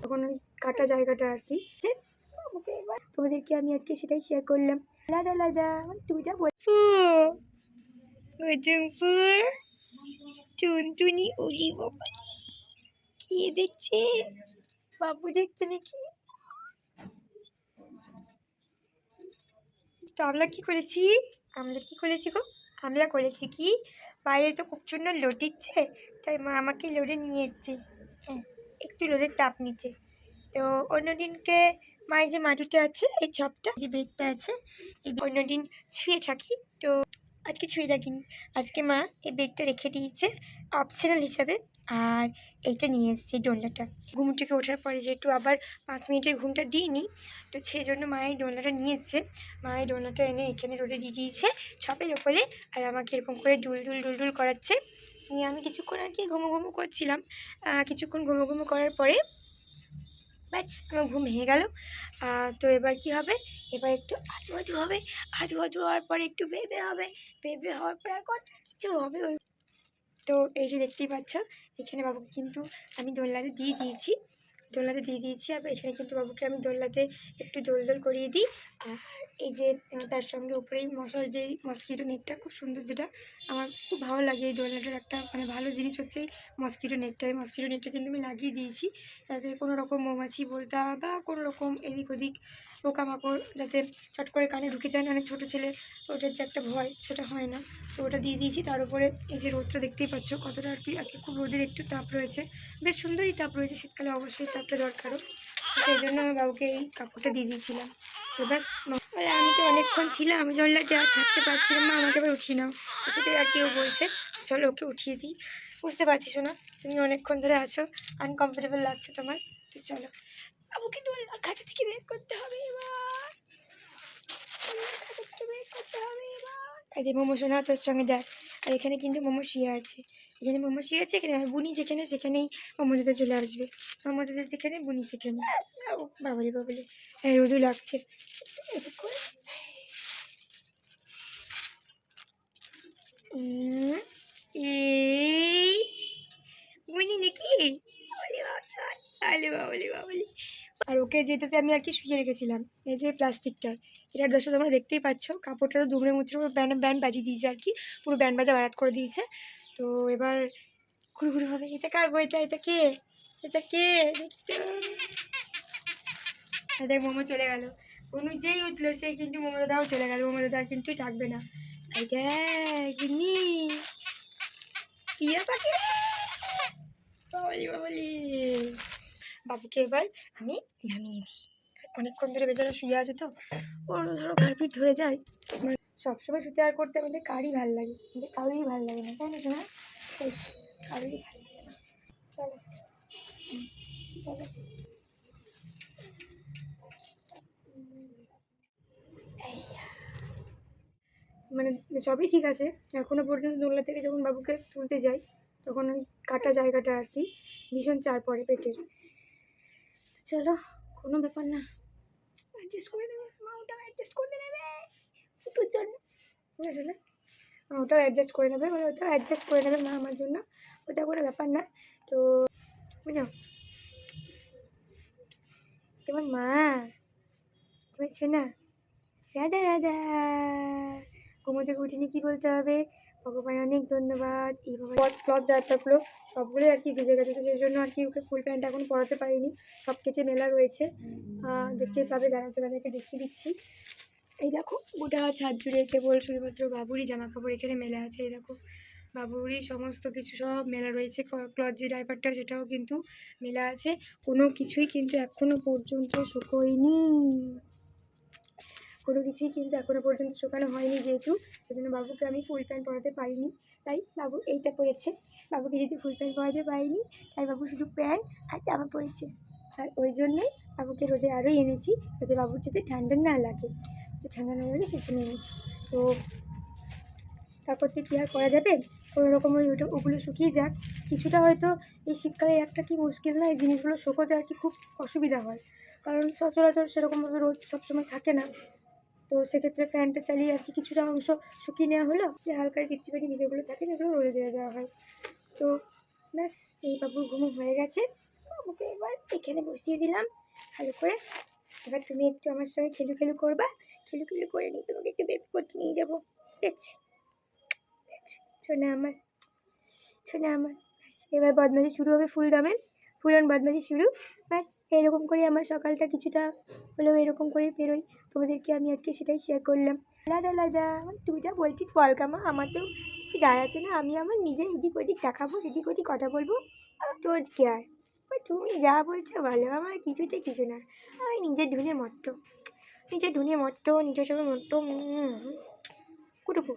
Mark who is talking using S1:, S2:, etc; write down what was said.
S1: তখন ওই কাটা জায়গাটা আর কি। যে তোমাদেরকে আমি আজকে সেটাই শেয়ার করলাম। আলাদা আলাদা মানে তুই যা বল টুনটুনি উলি বাবা কি দেখছে? বাবু দেখছে নাকি? তো আমরা কি করেছি? আমরা কি করেছি গো? আমরা করেছি কি? বাইরে তো খুব সুন্দর লোড দিচ্ছে, তাই মা আমাকে লোডে নিয়ে এসছে। হ্যাঁ। একটু রোদের তাপ নিচ্ছে তো অন্যদিনকে মায়ের যে মাটুটা আছে, এই ছপটা যে বেডটা আছে, এই অন্যদিন ছুঁয়ে থাকি। তো আজকে ছুঁয়ে থাকিনি। আজকে মা এই বেডটা রেখে দিয়েছে অপশনাল হিসাবে আর এইটা নিয়ে এসছে দোলনাটা। ঘুম থেকে ওঠার পরে যেহেতু আবার পাঁচ মিনিটের ঘুমটা দিইনি, তো সেই জন্য মা এই দোলনাটা নিয়ে এসছে। মা এই এনে এখানে রোদে দিয়ে দিয়েছে ছপের ওপরে আর আমাকে এরকম করে দুল দুল দুল দুল করাচ্ছে। আমি কিছুক্ষণ আর কি ঘুমো ঘুমো করছিলাম কিছুক্ষণ ঘুমো ঘুমো করার পরে ব্যাস আমার ঘুম ভেঙে গেল। তো এবার কি হবে? এবার একটু আধু আধু হবে। আধু আধু হওয়ার পরে একটু বেবে হবে। বেবে হওয়ার পরে আর কত কিছু হবে ওই। তো এই যে দেখতেই পাচ্ছ, এখানে বাবুকে কিন্তু আমি দোলনাতে দিয়ে দিয়েছি। দোলনাতে দিয়ে দিয়েছি আর এখানে কিন্তু বাবুকে আমি দোলনাতে একটু দোল দোল করিয়ে দিই। আর এই যে তার সঙ্গে উপরেই মশার যেই মস্কিটো নেটটা খুব সুন্দর যেটা, আমার খুব ভালো লাগে এই দোলনাটার একটা মানে ভালো জিনিস হচ্ছে এই মস্কিটো নেটটা এই মস্কিটো নেটটা কিন্তু আমি লাগিয়ে দিয়েছি, যাতে কোনো রকম মৌমাছি বলতা বা কোনো রকম এদিক ওদিক পোকামাকড় যাতে চট করে কানে ঢুকে যায় না অনেক ছোটো ছেলে ওটার যে একটা ভয়, সেটা হয় না। তো ওটা দিয়ে দিয়েছি, তার উপরে এই যে রোদটা দেখতেই পাচ্ছ, কতটা আর কি, আজকে খুব রোদের একটু তাপ রয়েছে। বেশ সুন্দরই তাপ রয়েছে, শীতকালে অবশ্যই তাপটা দরকারও। সেই জন্য আমি বাবুকে এই কাপড়টা দিয়ে দিয়েছিলাম। তো ব্যাস বলে আমি তো অনেকক্ষণ ছিলাম আমি জল্লা যা থাকতে পারছিলাম না আমাকে আবার উঠিয়ে নাও তো সেটাই আর কেউ বলছে চলো ওকে উঠিয়ে দিই বুঝতে পারছি শোনা তুমি অনেকক্ষণ ধরে আছো আনকমফোর্টেবল লাগছে তোমার তো চলো বাবুকে দোলনার কাছে থেকে বের করতে হবে এবার থেকে বের করতে হবে মোমো শোনা তোর সঙ্গে দেখ আর এখানে কিন্তু মোমো শুয়ে আছে এখানে মোমো শুয়ে আছে এখানে আমার বুনি যেখানে সেখানেই মোমো যেতে চলে আসবে মোমো যেতে যেখানে বুনি সেখানে বাবালি বাবালি হ্যাঁ রোদু লাগছে এদিক করে। উম, এই নাকি আর ওকে যেটাতে আমি আর কি শুয়ে রেখেছিলাম এই যে প্লাস্টিকটা এটার দশা তোমরা দেখতেই পাচ্ছ কাপড়টা তো দুমড়ে মুচড়ে পুরো ব্যান্ড ব্যান্ড বাজিয়ে দিয়েছে আর কি পুরো ব্যান্ড বাজা বারাত করে দিয়েছে তো এবার ঘুরু ঘুরু হবে এটা কার বইটা এটা কে এটা কে দেখতে আর দেখ মোমো চলে গেল অনু যেই উঠল সেই কিন্তু মোমো দাদাও চলে গেল মোমো দাদা কিন্তু থাকবে না গিন্নি টিয়া পাখি। বাবালি বাবুকে এবার আমি নামিয়ে দিই অনেকক্ষণ ধরে বেচারা শুয়ে আছে তো। ওর ধরো ঘাড়পিট ধরে যায়। মানে সবসময় শুতে আর করতে আমাদের কারই ভালো লাগে। আমাদের কারোরই ভালো লাগে না, তাই না কারোরই ভালো লাগে না। চলো। চলো এই যা। মানে সবই ঠিক আছে। এখনও পর্যন্ত দোলনা থেকে যখন বাবুকে তুলতে যাই, তখন ওই কাটা জায়গাটা আর কি, ভীষণ চার পড়ে পেটের। চলো, কোনো ব্যাপার না। অ্যাডজাস্ট করে নেবে মা ওটাও অ্যাডজাস্ট করে নেবে। ফুটুর জন্য। না? মা ওটাও অ্যাডজাস্ট করে নেবে মানে ওটাও অ্যাডজাস্ট করে নেবে মা আমার জন্য। ওটা কোনো ব্যাপার না। তো বুঝো তোমার মা তোমার শোনা রাধা রাধা। ঘুমো থেকে উঠিনি কী বলতে হবে? ভগবান অনেক ধন্যবাদ। এইভাবে ক্লথ ডাক্তারগুলো সবগুলোই আর কি ভিজে গেছে তো সেই জন্য আর কি ওকে ফুল প্যান্ট এখন পরাতে পারিনি। সব কেচে মেলা রয়েছে। আহ, দেখতেই পাবে দাঁড়াতে তোমাদেরকে দেখিয়ে দিচ্ছি। এই দেখো গোটা ছাদ জুড়ে কেবল শুধুমাত্র বাবুরই জামা কাপড় এখানে মেলা আছে। এই দেখো বাবুরই সমস্ত কিছু সব মেলা রয়েছে। ক্লথ যে ড্রাইভারটা সেটাও কিন্তু মেলা আছে। কোনো কিছুই কিন্তু এখনও পর্যন্ত শুকোয়নি। কোনো কিছুই কিন্তু এখনও পর্যন্ত শুকানো হয়নি যেহেতু, সেজন্য বাবুকে আমি ফুল প্যান্ট পরাতে পারিনি। তাই বাবু এইটা পরেছে। বাবুকে যদি ফুল প্যান্ট পরাতে পারিনি, তাই বাবু শুধু প্যান্ট আর জামা পরেছে। আর ওই জন্যই বাবুকে রোদে আরও এনেছি, যাতে বাবুর যাতে ঠান্ডা না লাগে। ঠান্ডা না লাগে সেজন্য এনেছি। তো তারপর তো কী আর করা যাবে? কোনো রকম ওই ওটা ওগুলো শুকিয়ে যাক। কিছুটা হয়তো এই শীতকালে একটা কি মুশকিল না, এই জিনিসগুলো শুকোতে আর কি খুব অসুবিধা হয়। কারণ সচরাচর সেরকমভাবে রোদ সবসময় থাকে না। তো সেক্ষেত্রে ফ্যানটা চালিয়ে আর কি কিছুটা অংশ শুকিয়ে নেওয়া হলো। যে হালকা চিপচিপাটি ভিজেগুলো থাকে সেগুলো রোদে দিয়ে দেওয়া হয়। তো ব্যাস, এই বাবুর ঘুমো হয়ে গেছে। আমাকে এবার এখানে বসিয়ে দিলাম। ভালো করে। এবার তুমি একটু আমার সঙ্গে খেলু খেলু করবা। খেলু খেলু করে নিয়ে তোমাকে একটু বেবি করতে নিয়ে যাব। আছে শোনা আমার শোনা আমার। এবার বদমাশি শুরু হবে ফুল দামের ফুলন বদমাশি শুরু। ব্যাস এরকম করে আমার সকালটা কিছুটা হলেও এরকম করে বেরোই তোমাদেরকে আমি আজকে সেটাই শেয়ার করলাম আলাদা আলাদা মানে তুই যা বলছিস বল আমার তো কিছু দাঁড়াচ্ছে না আমি আমার নিজের এদিক ওদিক দেখাবো এদিক ওদিক কথা বলব আর তোর কি আর তুমি যা বলছো ভালো আমার কিছুতে কিছু না আমি নিজের ধুনে মট্ট নিজের ধুনে মট্ট নিজের সঙ্গে মট্ট কুটুকু